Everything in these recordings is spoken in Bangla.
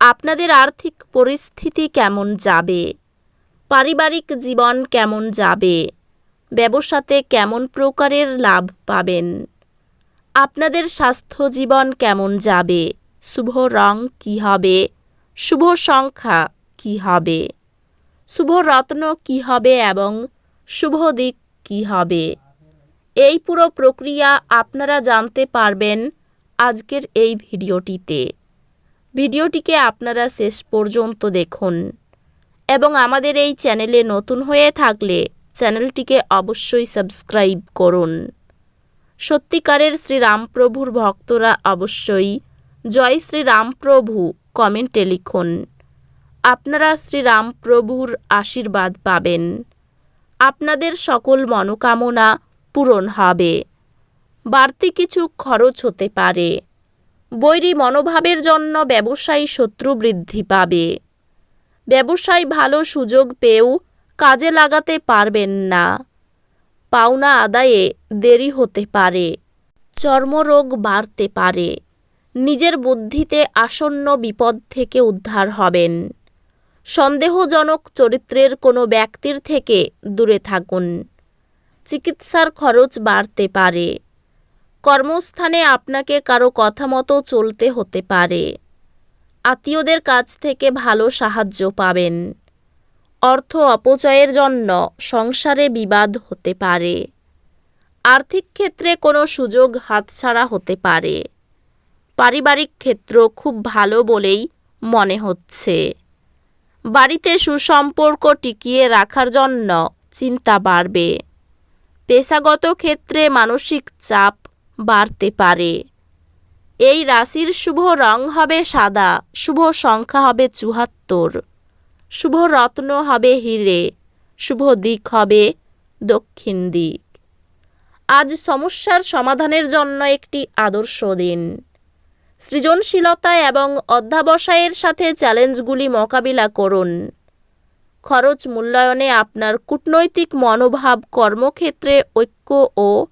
আপনাদের আর্থিক পরিস্থিতি কেমন যাবে? পারিবারিক জীবন কেমন যাবে? ব্যবসাতে কেমন প্রকারের লাভ পাবেন? আপনাদের স্বাস্থ্য জীবন কেমন যাবে? শুভ রং কি হবে? শুভ সংখ্যা কি হবে? শুভ রত্ন কি হবে এবং শুভ দিক কি হবে? এই পুরো প্রক্রিয়া আপনারা জানতে পারবেন আজকের এই ভিডিওটিতে। ভিডিওটিকে আপনারা শেষ পর্যন্ত দেখুন। এবং আমাদের এই চ্যানেলে নতুন হয়ে থাকলে চ্যানেলটিকে অবশ্যই সাবস্ক্রাইব করুন। সত্যিকারের শ্রীরামপ্রভুর ভক্তরা অবশ্যই জয় শ্রীরামপ্রভু কমেন্টে লিখুন। আপনারা শ্রীরামপ্রভুর আশীর্বাদ পাবেন। আপনাদের সকল মনোকামনা পূরণ হবে। বাড়তি কিছু খরচ হতে পারে। বৈরী মনোভাবের জন্য ব্যবসায়ী শত্রু বৃদ্ধি পাবে। ব্যবসায় ভালো সুযোগ পেয়েও কাজে লাগাতে পারবেন না। পাওনা আদায়ে দেরি হতে পারে। চর্মরোগ বাড়তে পারে। নিজের বুদ্ধিতে আসন্ন বিপদ থেকে উদ্ধার হবেন। সন্দেহজনক চরিত্রের কোনো ব্যক্তির থেকে দূরে থাকুন। চিকিৎসার খরচ বাড়তে পারে। কর্মস্থানে আপনাকে কারও কথা মতো চলতে হতে পারে। আত্মীয়দের কাছ থেকে ভালো সাহায্য পাবেন। অর্থ অপচয়ের জন্য সংসারে বিবাদ হতে পারে। আর্থিক ক্ষেত্রে কোনো সুযোগ হাতছাড়া হতে পারে। পারিবারিক ক্ষেত্র খুব ভালো বলেই মনে হচ্ছে। বাড়িতে সুসম্পর্ক টিকিয়ে রাখার জন্য চিন্তা বাড়বে। পেশাগত ক্ষেত্রে মানসিক চাপ বাড়তে পারে। এই রাশির শুভ রং হবে সাদা, শুভ সংখ্যা হবে চুহাত্তর শুভ রত্ন হবে হিরে, শুভ দিক হবে দক্ষিণ দিক। আজ সমস্যার সমাধানের জন্য একটি আদর্শ দিন। সৃজনশীলতা এবং অধ্যাবসায়ের সাথে চ্যালেঞ্জগুলি মোকাবিলা করুন। খরচ মূল্যায়নে আপনার কূটনৈতিক মনোভাব কর্মক্ষেত্রে ঐক্য ও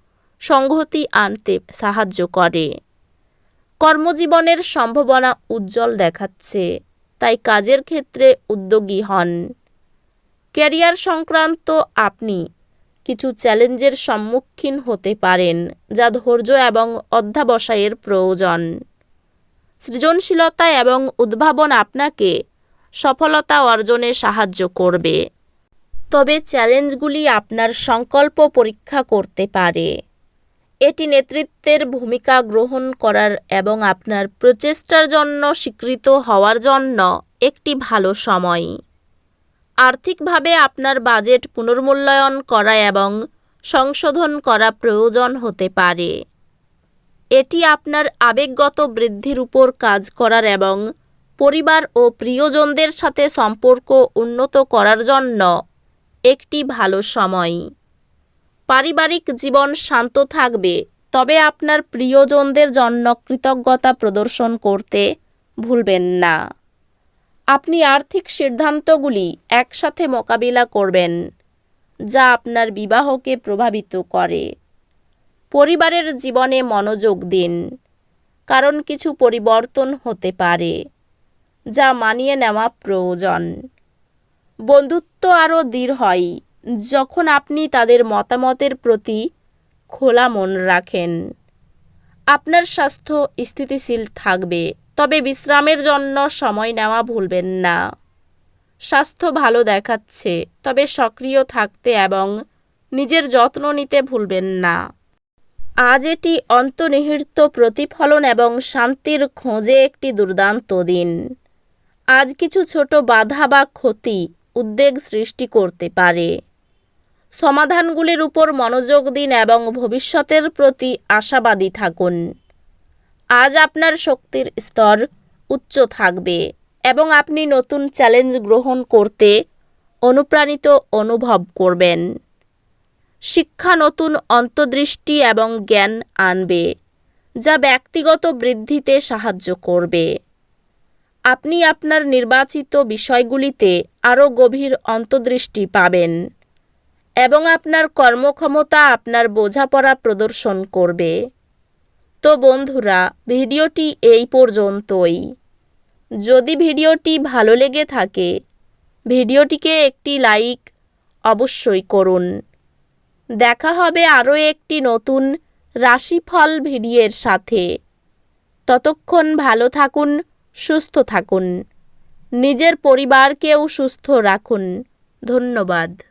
সংহতি আনতে সাহায্য করে। কর্মজীবনের সম্ভাবনা উজ্জ্বল দেখাচ্ছে, তাই কাজের ক্ষেত্রে উদ্যোগী হন। ক্যারিয়ার সংক্রান্ত আপনি কিছু চ্যালেঞ্জের সম্মুখীন হতে পারেন, যা ধৈর্য এবং অধ্যাবসায়ের প্রয়োজন। সৃজনশীলতা এবং উদ্ভাবন আপনাকে সফলতা অর্জনে সাহায্য করবে। তবে চ্যালেঞ্জগুলি আপনার সংকল্প পরীক্ষা করতে পারে। এটি নেতৃত্বের ভূমিকা গ্রহণ করার এবং আপনার প্রচেষ্টার জন্য স্বীকৃত হওয়ার জন্য একটি ভালো সময়। আর্থিকভাবে আপনার বাজেট পুনর্মূল্যায়ন করা এবং সংশোধন করা প্রয়োজন হতে পারে। এটি আপনার আবেগগত বৃদ্ধির উপর কাজ করার এবং পরিবার ও প্রিয়জনদের সাথে সম্পর্ক উন্নত করার জন্য একটি ভালো সময়। পারিবারিক জীবন শান্ত থাকবে, তবে আপনার প্রিয়জনদের জন্য কৃতজ্ঞতা প্রদর্শন করতে ভুলবেন না। আপনি আর্থিক সিদ্ধান্তগুলি একসাথে মোকাবিলা করবেন, যা আপনার বিবাহকে প্রভাবিত করে। পরিবারের জীবনে মনোযোগ দিন, কারণ কিছু পরিবর্তন হতে পারে, যা মানিয়ে নেওয়া প্রয়োজন। বন্ধুত্ব আরও দৃঢ় হয় যখন আপনি তাদের মতামতের প্রতি খোলা মন রাখেন, আপনার স্বাস্থ্য স্থিতিশীল থাকবে, তবে বিশ্রামের জন্য সময় নেওয়া ভুলবেন না। স্বাস্থ্য ভালো দেখাচ্ছে, তবে সক্রিয় থাকতে এবং নিজের যত্ন নিতে ভুলবেন না। আজ এটি অন্তর্নিহিত প্রতিফলন এবং শান্তির খোঁজে একটি দুর্দান্ত দিন। আজ কিছু ছোট বাধা বা ক্ষতি উদ্বেগ সৃষ্টি করতে পারে। সমাধানগুলির উপর মনোযোগ দিন এবং ভবিষ্যতের প্রতি আশাবাদী থাকুন। আজ আপনার শক্তির স্তর উচ্চ থাকবে এবং আপনি নতুন চ্যালেঞ্জ গ্রহণ করতে অনুপ্রাণিত অনুভব করবেন। শিক্ষা নতুন অন্তর্দৃষ্টি এবং জ্ঞান আনবে, যা ব্যক্তিগত বৃদ্ধিতে সাহায্য করবে। আপনি আপনার নির্বাচিত বিষয়গুলিতে আরও গভীর অন্তর্দৃষ্টি পাবেন। এবং আপনার কর্মক্ষমতা, আপনার বোঝাপড়া প্রদর্শন করবে। তো বন্ধুরা, ভিডিওটি এই পর্যন্তই। যদি ভিডিওটি ভালো লেগে থাকে, ভিডিওটিকে একটি লাইক অবশ্যই করুন। দেখা হবে আরও একটি নতুন রাশিফল ভিডিওর সাথে। ততক্ষণ ভালো থাকুন, সুস্থ থাকুন। নিজের পরিবারকেও সুস্থ রাখুন। ধন্যবাদ।